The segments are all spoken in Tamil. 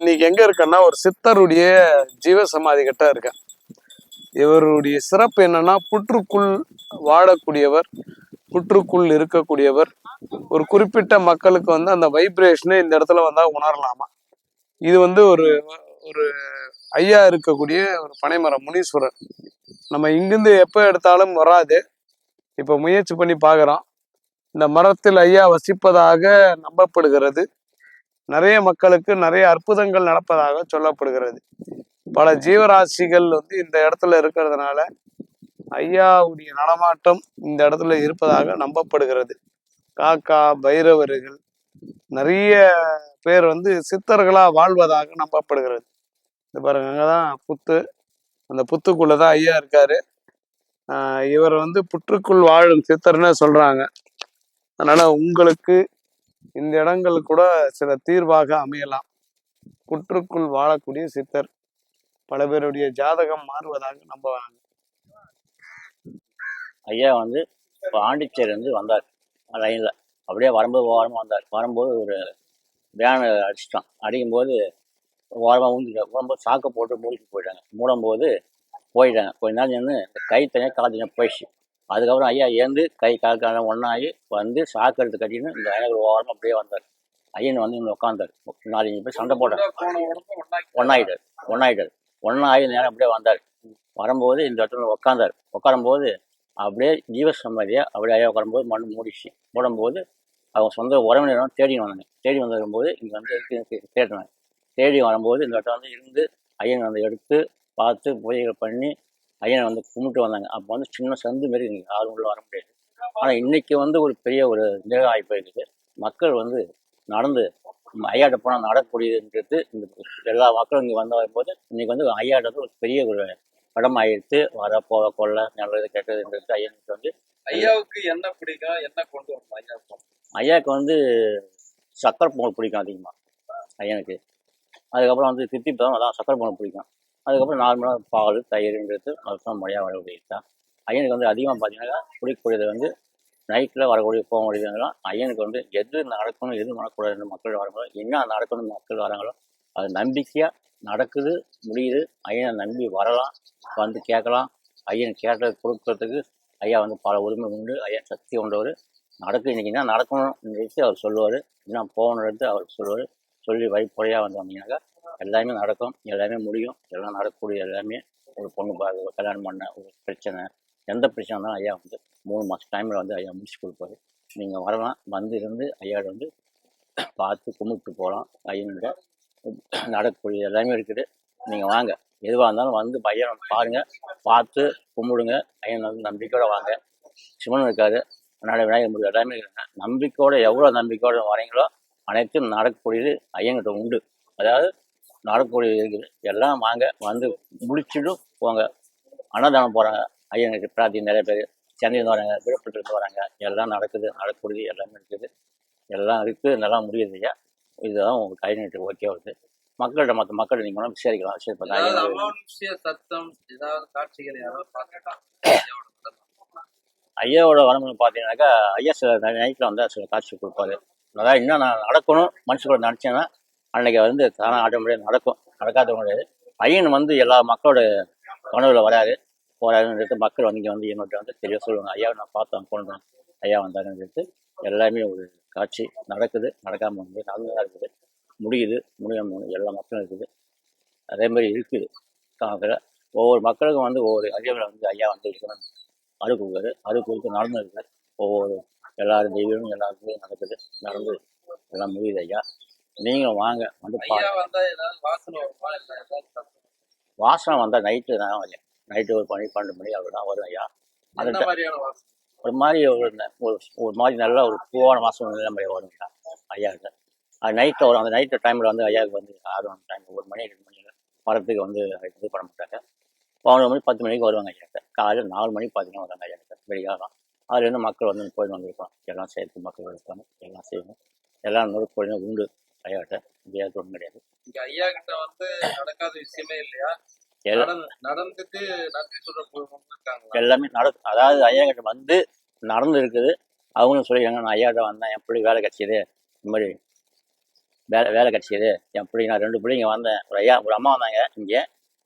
இன்னைக்கு எங்க இருக்கேன்னா ஒரு சித்தருடைய ஜீவசமாதி கிட்ட இருக்கேன். இவருடைய சிறப்பு என்னன்னா புற்றுக்குள் வாழக்கூடியவர் புற்றுக்குள் இருக்கக்கூடியவர். ஒரு குறிப்பிட்ட மக்களுக்கு வந்து அந்த வைப்ரேஷனை இந்த இடத்துல வந்தா உணரலாமா? இது வந்து ஒரு ஒரு ஐயா இருக்கக்கூடிய ஒரு பனைமரம் முனீஸ்வரர். நம்ம இங்கிருந்து எப்போ எடுத்தாலும் வராது. இப்போ முயற்சி பண்ணி பார்க்குறோம் இந்த மரத்தில் ஐயா வசிப்பதாக நம்பப்படுகிறது. நிறைய மக்களுக்கு நிறைய அற்புதங்கள் நடப்பதாக சொல்லப்படுகிறது. பல ஜீவராசிகள் வந்து இந்த இடத்துல இருக்கிறதுனால ஐயாவுடைய நடமாட்டம் இந்த இடத்துல இருப்பதாக நம்பப்படுகிறது. காக்கா பைரவர்கள் நிறைய பேர் வந்து சித்தர்களா வாழ்வதாக நம்பப்படுகிறது. இந்த பாருங்க அங்கதான் புத்து அந்த புத்துக்குள்ளதான் ஐயா இருக்காரு. இவர் வந்து புற்றுக்குள் வாழும் சித்தர்னு சொல்றாங்க. அதனால உங்களுக்கு இந்த இடங்கள் கூட சில தீர்வாக அமையலாம். புற்றுக்குள் வாழக்கூடிய சித்தர் பல பேருடைய ஜாதகம் மாறுவதாக நம்புவாங்க. ஐயா வந்து பாண்டிச்சேரி வந்து வந்தார். லைனில் அப்படியே வரும்போது ஓரமாக வந்தார். வரும்போது ஒரு வேனை அடிச்சிட்டான். அடிக்கும்போது ஓரமாக ஊந்துட்டாங்க ஓரம்போது சாக்கை போட்டு மூழ்கி போயிட்டாங்க. மூடும்போது போயிட்டாங்க. கொஞ்ச நாள் நின்று கை தனியாக கால் தனியாக போயிடுச்சு. அதுக்கப்புறம் ஐயா ஏந்து கை கால் காலம் ஒன்றாகி வந்து சாக்கு எடுத்து கட்டின்னு இந்த ஐயா ஒரு ஓரமாக அப்படியே வந்தார். ஐயன் வந்து இங்கே உட்காந்தார் நாலஞ்சு பேர் சண்டை போட்டார். ஒன்றாயிட்டார் ஒன்றாயிட்டார் ஒன்றாகி நேரம் அப்படியே வந்தார். வரும்போது இந்த இடத்துல உட்காந்தார் உட்காரும்போது அப்படியே ஜீவசம்மதியாக அப்படியே ஐயா உட்காரும்போது மண் மூடிச்சு. மூடும்போது அவங்க சொந்த உறவினரும் தேடி வந்தாங்க. தேடி வந்திருக்கும்போது இங்கே வந்து தேடினாங்க தேடி வரும்போது இந்த இடத்துல வந்து இருந்து ஐயன் வந்து எடுத்து பார்த்து பூஜைகள் பண்ணி ஐயனை வந்து கும்பிட்டு வந்தாங்க. அப்போ வந்து சின்ன சந்து மாரி இருந்துச்சு யாரும் உள்ள வர முடியாது. ஆனால் இன்னைக்கு வந்து ஒரு பெரிய ஒரு நிலை ஆகி இருக்குது மக்கள் வந்து நடந்து ஐயாட்ட போனால் நடக்கூடியதுன்றது இந்த எல்லா மக்களும் இங்கே வந்து வரும்போது இன்னைக்கு வந்து ஐயாட்ட வந்து ஒரு பெரிய ஒரு படம் ஆயிடுத்து வர போக கொள்ள நல்லது கெட்டதுன்றது ஐயனுக்கு வந்து ஐயாவுக்கு என்ன பிடிக்கும்? என்ன கொண்டு வரணும் ஐயா ஐயாவுக்கு வந்து சக்கரை பொங்கல் பிடிக்கும் அதிகமாக ஐயனுக்கு அதுக்கப்புறம் வந்து தித்திப்பதம் அதான் சக்கரை பொங்கல் பிடிக்கும். அதுக்கப்புறம் நார்மலாக பால் தயிர்ன்றது அதுதான் முறையாக வரக்கூடியது தான். ஐயனுக்கு வந்து அதிகமாக பார்த்தீங்கன்னா குடிக்கக்கூடியது வந்து நைட்டில் வரக்கூடிய போக முடியுதுலாம் ஐயனுக்கு வந்து எது நடக்கணும் எது நடக்கூடாதுன்னு மக்கள் வரும்போது என்ன நடக்கணும்னு மக்கள் வராங்களோ அது நம்பிக்கையாக நடக்குது முடியுது. ஐயனை நம்பி வரலாம் வந்து கேட்கலாம். ஐயன் கேட்டது கொடுக்கறதுக்கு ஐயா வந்து பல உரிமை உண்டு. ஐயா சக்தி கொண்டவர். நடக்கு இன்னைக்கு என்ன நடக்கணும்னு அவர் சொல்லுவார். என்ன போகணுன்றது அவர் சொல்லுவார். சொல்லி வழிப்படையாக வந்தீங்கன்னாக்கா எல்லாமே நடக்கும். எல்லாமே முடியும். எல்லாம் நடக்கக்கூடிய எல்லாமே ஒரு பொண்ணு பார்க்க கல்யாணம் பண்ண ஒரு பிரச்சனை. எந்த பிரச்சனை இருந்தாலும் ஐயா வந்து மூணு மாதம் டைமில் வந்து ஐயா முடிச்சு கொடுப்பாரு. நீங்கள் வரலாம். வந்து இருந்து ஐயாவோட வந்து பார்த்து கும்பிட்டு போகலாம் ஐயன்கிட்ட நடக்கக்கூடிய எல்லாமே இருக்குது. நீங்கள் வாங்க. எதுவாக இருந்தாலும் வந்து பையன் பாருங்கள் பார்த்து கும்பிடுங்க. ஐயன் வந்து நம்பிக்கையோட வாங்க. சிவன் இருக்காது அதனால விநாயகர் முருகன் எல்லாமே இருக்காங்க. நம்பிக்கையோட எவ்வளோ நம்பிக்கையோடு வரீங்களோ அனைத்தும் நடக்கக்கூடியது ஐயன்கிட்ட உண்டு. அதாவது நடக்கக்கூடியது இருக்குது எல்லாம் வாங்க வந்து முடிச்சுட்டும் போங்க. அன்னதானம் போகிறாங்க ஐயனுக்கு பிரார்த்தி நிறைய பேர். சென்னையிலேருந்து வராங்க விழுப்புரத்துலேருந்து வராங்க. எல்லாம் நடக்குது நடக்கக்கூடியது எல்லாமே இருக்குது. எல்லாம் இருக்குது நல்லா முடியுது ஐயா. இதுதான் உங்களுக்கு ஐநூற்றி ஓகே வருது. மக்கள்கிட்ட மற்ற மக்கள்கிட்ட நீங்கள் விசாரிக்கலாம். ஏதாவது அமானுஷ்ய சத்தம் ஏதாவது காட்சிகள் யாராவது பார்த்துட்டாங்க ஐயாவோட வரம்பு பார்த்தீங்கன்னாக்கா ஐயா சில நைட்டில் வந்து சில காட்சி கொடுப்பாரு. அதாவது இன்னும் நான் நடக்கணும் மனுஷங்களோட நினச்சேன்னா அன்னைக்கு வந்து தானாக ஆட்டோமேட்டிக் நடக்கும். நடக்காத முடியாது ஐயன் வந்து எல்லா மக்களோட கனவுல வராது போறாருன்றது மக்கள் வந்து இங்கே வந்து என்னோட வந்து தெரிய சொல்லுவாங்க. ஐயா நான் பார்த்தேன் போனேன் ஐயா வந்தாருன்னு எல்லாமே ஒரு காட்சி நடக்குது. நடக்காமல் வந்து நல்லா இருக்குது. முடியுது. முடியாம எல்லா மக்களும் இருக்குது. அதே மாதிரி இருக்குது. காலத்தில் ஒவ்வொரு மக்களுக்கும் வந்து ஒவ்வொரு அறிவுரை வந்து ஐயா வந்து இருக்கணும். அரு கொடுக்குறாரு. அரு கொடுத்து நடந்துருக்காரு. ஒவ்வொரு எல்லாரும் தெய்வமும் எல்லாருக்கும் நடக்குது. நடந்து எல்லாம் முடியுது ஐயா. நீங்களும் வாங்க வந்து ஐயா பாருங்க. வந்தா ஏதாவது வாசனை வருமா? இல்ல ஏதாவது சத்தம்? வாசனை வந்தால் நைட்டு தான் ஐயா. நைட்டு ஒரு மணி பன்னெண்டு மணி அப்படி தான் வரும் ஐயா. அது ஒரு மாதிரி ஒரு ஒரு மாதிரி நல்ல ஒரு பூவான வாசனை நல்ல மாதிரி வரும் ஐயா ஐயாவுக்கு. அது நைட்டில் வரும். அந்த நைட்டு டைமில் வந்து ஐயாவுக்கு வந்து ஆறு டைம் ஒரு மணி ரெண்டு மணிக்கு வரத்துக்கு வந்து இது பண்ண மாட்டாங்க. பதினொரு மணி பத்து மணிக்கு வருவாங்க ஐயாட்ட காலையில் நாலு மணிக்கு பார்த்தீங்கன்னா வராங்க ஐயாட்ட வெடிகாலம் அதுலேருந்து மக்கள் வந்து கோயில் வந்திருப்பாங்க. எல்லாம் சேர்த்து மக்கள் இருப்பாங்க. எல்லாம் செய்யணும் எல்லாம் நொறுக்கு உண்டு. ஐயாட்ட முடியாது ஒன்றும் கிடையாது. இங்க ஐயா கிட்ட வந்து நடக்காத விஷயமே இல்லையா? நடந்துட்டு நன்றி சொல்ற போறவங்க இருக்காங்களா எல்லாமே நட அதாவது ஐயா கிட்ட வந்து நடந்து இருக்குது அவங்களும் சொல்லிடுறாங்க நான் ஐயாட்ட வந்தேன் என் பிள்ளை வேலை கிடைச்சிது. இந்த மாதிரி வேலை வேலை கிடச்சிது. என் பிள்ளைங்க நான் ரெண்டு பிள்ளைங்க வந்தேன். ஒரு ஐயா ஒரு அம்மா வந்தாங்க இங்கே.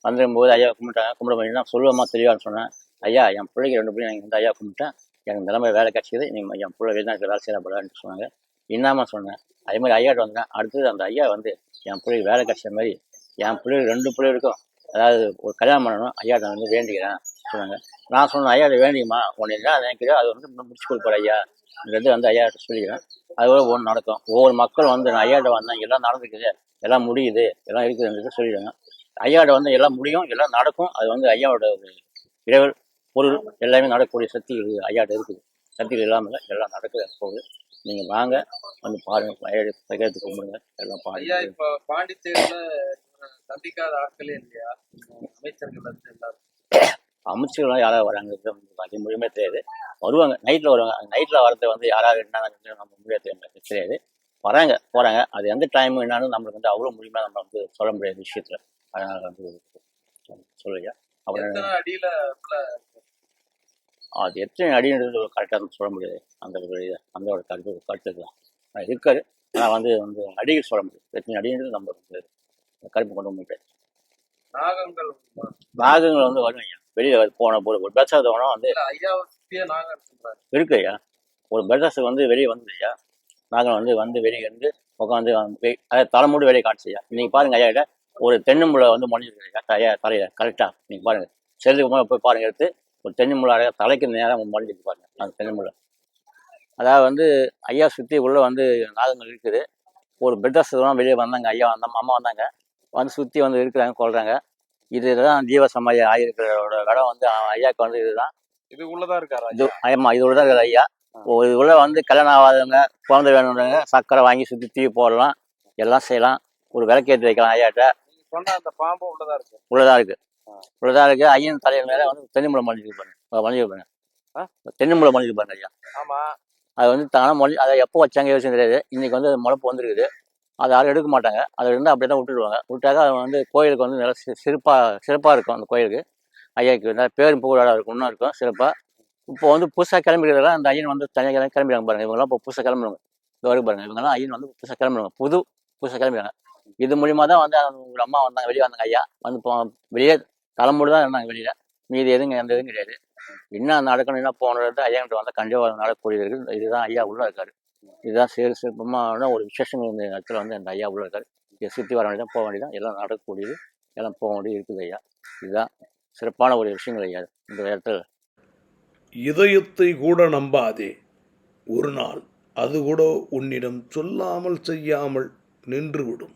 வந்துருக்கும்போது ஐயா கும்பிட்டாங்க. கும்பிட பண்ணி நான் சொல்லுவேம்மா தெளிவான்னு சொன்னேன். ஐயா என் பிள்ளைக்கு ரெண்டு பிள்ளைங்க இந்த ஐயா கும்பிட்டேன். எனக்கு நிலைமை வேலை கிடச்சிது. நீங்கள் என் பிள்ளை வெளிநாட்டில் வேலை செய்யலாம் போலான்னு சொன்னாங்க. இன்னாம சொன்னேன். அதே மாதிரி ஐயாட்ட வந்தேன். அடுத்தது அந்த ஐயா வந்து என் பிள்ளைக்கு வேலை கிடச்ச மாதிரி என் பிள்ளைகள் ரெண்டு பிள்ளை இருக்கும். அதாவது ஒரு கல்யாணம் பண்ணணும். ஐயாட்ட வந்து வேண்டிக்கிறேன். சொன்னாங்க. நான் சொன்னேன் ஐயாட்ட வேண்டியம்மா உன்னை என்ன நினைக்கிறோ அது வந்து இன்னும் முடிச்சு கொடுப்பாரு ஐயா. இது வந்து ஐயாட்ட சொல்லிக்கிறேன். அதுபோல் ஒன்று நடக்கும். ஒவ்வொரு மக்கள் வந்து நான் ஐயாட்ட வந்தேன். எல்லாம் நடந்துக்குது எல்லாம் முடியுது. எல்லாம் இருக்குதுன்றது சொல்லிடுறாங்க ஐயாட்ட வந்து எல்லாம் முடியும். எல்லாம் நடக்கும். அது வந்து ஐயாவோட ஒரு இறைவல் பொருள். எல்லாமே நடக்கக்கூடிய சக்தி இருக்குது. ஐயாட்ட இருக்குது. சக்திகள் இல்லாமல் இல்லை, எல்லாம் நடக்குது போகுது நீங்கள் வாங்க வந்து பாருங்க ஐயா பகிர்ந்து கும்பிடுங்க எல்லாம் பாருங்க. இப்ப பாண்டிச்சேரியில சந்திக்காத ஆட்களே இல்லையா? அமைச்சர்கள் இருந்து எல்லாரும். அமைச்சர்கள்லாம் யாராவது வராங்க? அது முடியுமே தெரியாது. வருவாங்க. நைட்டில் வருவாங்க. நைட்டில் வரது வந்து யாராவது என்னன்னு நம்ம முடியாது தெரியாது தெரியாது. வராங்க போகிறாங்க அது எந்த டைம் என்னன்னு நம்மளுக்கு வந்து அவ்வளோ முழுமையாக நம்ம வந்து சொல்ல முடியாத விஷயத்தில். அதனால் வந்து சொல்லுங்க. அப்புறம் அடியில அது எத்தனை அடின்றது கரெக்டாக சொல்ல முடியாது. அந்த ஒரு இது அந்த ஒரு கருத்து கருத்து தான் ஆனா இருக்காரு ஆனால் வந்து வந்து அடிகள் சொல்ல முடியாது. எத்தனை அடின்றது நம்ம கருப்பு கொண்டு முடியாது நாகங்கள் நாகங்கள் வந்து வரும் ஐயா. வெளியில் போன போது ஒரு பேசாத போனால் வந்து இருக்கு ஐயா. ஒரு பெட்ரஸ் வந்து வெளியே வந்தது ஐயா. நாங்கள் வந்து வந்து வெளியே இருந்து உட்காந்து அதை தலைமுடி வெளியே காட்டுச்சு ஐயா. இன்னைக்கு பாருங்க ஐயா கிட்ட ஒரு தென்னம்புழை வந்து முடிஞ்சிருக்கு ஐயா. ஐயா தலையில கரெக்டாக நீங்கள் பாருங்க. செல்லுக்கு முன்னாடி போய் பாருங்க எடுத்து ஒரு தென்னம்புழை அழகா தலைக்கு நேரம் முடிஞ்சிருக்கு பாருங்க அந்த தென்னம்புழை அதாவது வந்து ஐயா சுற்றி உள்ள வந்து நாகங்கள் இருக்குது. ஒரு பெட்ரஸ் வெளியே வந்தாங்க ஐயா வந்தாங்க அம்மா வந்தாங்க. வந்து சுற்றி வந்து இருக்கிறாங்க கொள்றாங்க இதுதான் ஜீவ சமாதி ஆகியிருக்கிறோட இடம் வந்து ஐயாவுக்கு வந்து இதுதான். இது உள்ளதா இருக்காரா இது ஆமா இது உள்ள தான் இருக்குது ஐயா இது உள்ள வந்து கல்யாணம் ஆகாதவங்க குழந்தை வேணுன்றவங்க சக்கரை வாங்கி சுற்றி தீ போடலாம் எல்லாம் செய்யலாம். ஒரு விளக்கேற்றி வைக்கலாம் ஐயாட்ட. அந்த பாம்பு உள்ளதா இருக்கு? உள்ளதா இருக்கு. உள்ளதா இருக்கு. ஐயன் தலைவர் மேல வந்து மொழிக்கு பாருங்க மொழிக்கு பாருங்க ஆ? தென்னிமுளை மொழிக்கு பாருங்க ஐயா. ஆமா. அது வந்து தானே மொழி அதை எப்போ வச்சாங்க யோசிச்சு தெரியாது. இன்னைக்கு வந்து முளைப்பு வந்துருக்குது. அதை யாரும் எடுக்க மாட்டாங்க. அதை இருந்து அப்படியே தான் விட்டுடுவாங்க விட்டாக்க அது வந்து கோயிலுக்கு வந்து நல்லா சி- சிறப்பா சிறப்பாக இருக்கும் அந்த கோயிலுக்கு. ஐயாக்கு நல்ல பேரும் புகழாக இருக்கும். இன்னும் இருக்கும். சிறப்பாக இப்போ வந்து புதுசாக கிளம்பிக்கிறதெல்லாம் அந்த ஐயன் வந்து தனியாக கிளம்பி கிளம்பிடுறாங்க பாருங்க. இவங்கெல்லாம் இப்போ புதுசாக கிளம்புறாங்க இது வரைக்கும் பாருங்க. இவங்கெல்லாம் ஐயன் வந்து புதுசாக கிளம்புறாங்க புது புதுசாக கிளம்பிடுறாங்க. இது மூலியமாக தான் வந்து அவங்க அம்மா வந்தாங்க. வெளியே வந்தாங்க ஐயா. வந்து இப்போ வெளியே தலைமுறை தான் இருந்தாங்க வெளியில. மீதி எதுவும் எந்த இதுவும் கிடையாது. என்ன நடக்கணும் என்ன போனது ஐயாங்கிட்ட வந்தால் கண்டிப்பாக நடக்கக்கூடியது இருக்குது இதுதான் ஐயா உள்ள இருக்காரு. இதுதான் சிறு சிற்பமான ஒரு விசேஷங்கள் இந்த இடத்துல வந்து அந்த ஐயா உள்ள இருக்காரு. இதை சுற்றி வர வேண்டியதான் போக வேண்டியதான் எல்லாம் நடக்கக்கூடியது. எல்லாம் போக வேண்டியது இருக்குது ஐயா. இதுதான் சிறப்பான ஒரு விஷயங்கள் ஐயா. இந்த இடத்துல. இதயத்தை கூட நம்பாதே. ஒரு நாள் அது கூட உன்னிடம் சொல்லாமல் செய்யாமல் நின்றுவிடும்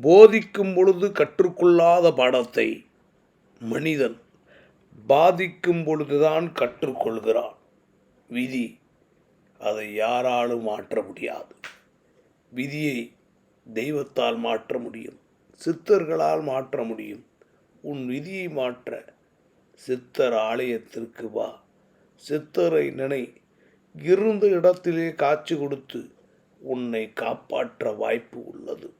போதிக்கும் பொழுது கற்றுக்கொள்ளாத பாடத்தை மனிதன் பாதிக்கும் பொழுதுதான் கற்றுக்கொள்கிறான். விதி அதை யாராலும் மாற்ற முடியாது. விதியை தெய்வத்தால் மாற்ற முடியும். சித்தர்களால் மாற்ற முடியும். உன் விதியை மாற்ற சித்தர் ஆலயத்திற்கு வா. சித்தரை நினை இருந்த இடத்திலே காட்சி கொடுத்து உன்னை காப்பாற்ற வாய்ப்பு உள்ளது.